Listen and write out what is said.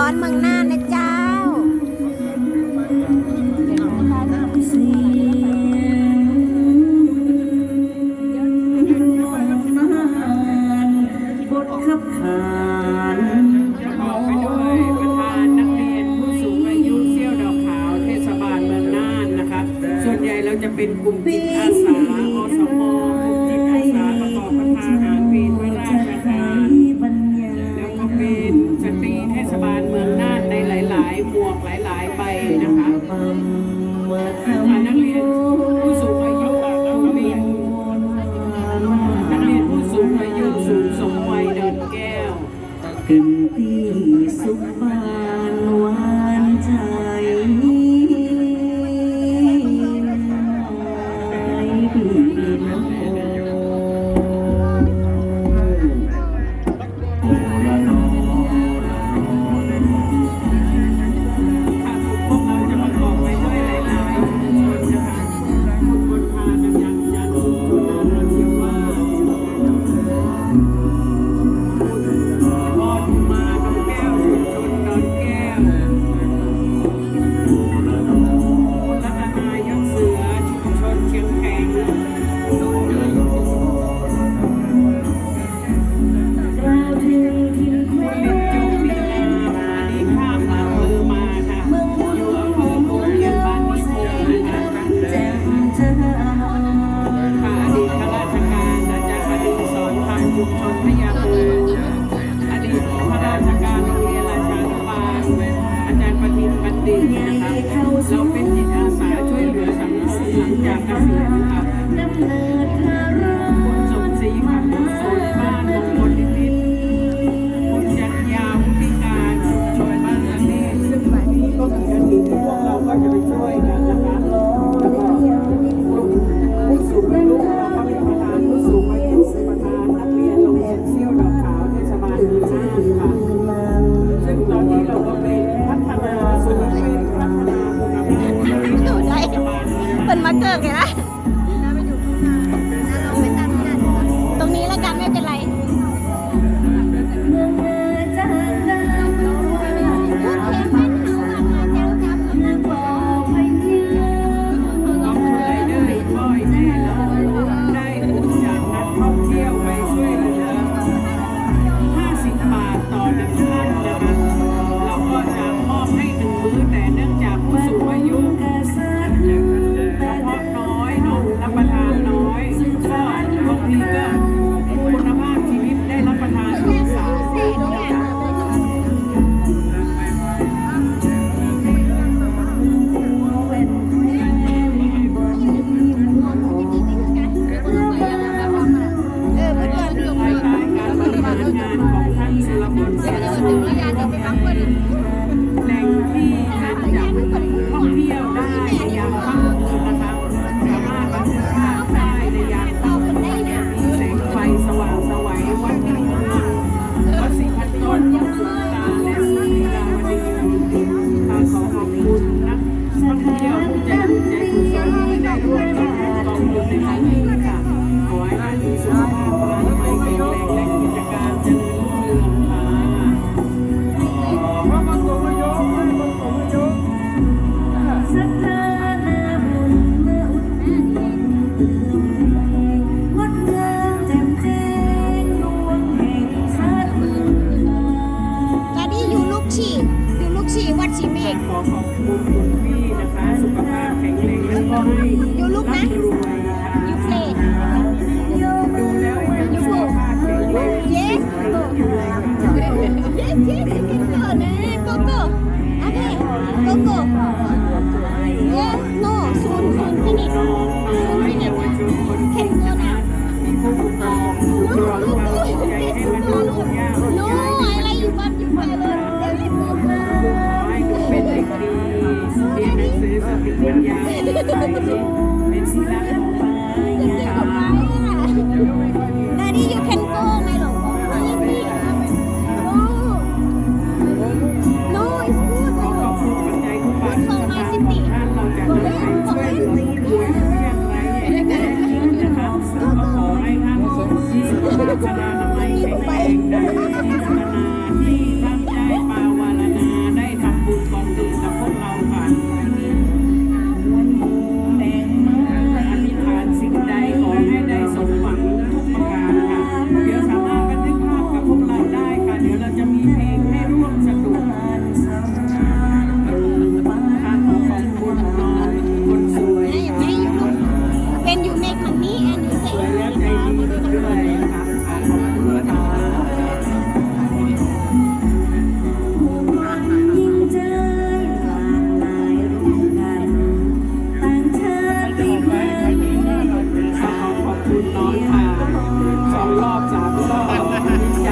ฟ้อนเมืองน่านนะเจ้า ประกอบไปด้วยประธานเผู้สูงอายุเซี่ยวดอกขาวเทศบาลเมืองน่านนะครัส่วนใหญ่เราจะเป็นกลุ่มกิจ Hallelujah. you. okay. พี่นะคะ สุขภาพแข็งแรงและก็ให้อยู่ลูกนะร่ำรวยค่ะ You play. ดูแล้วให้สุขภาพแข็งแรง Yes. Yes, yes, you can go. Nah, Coco. Okay, Coco. Daddy, you can สองรอบสามรอบ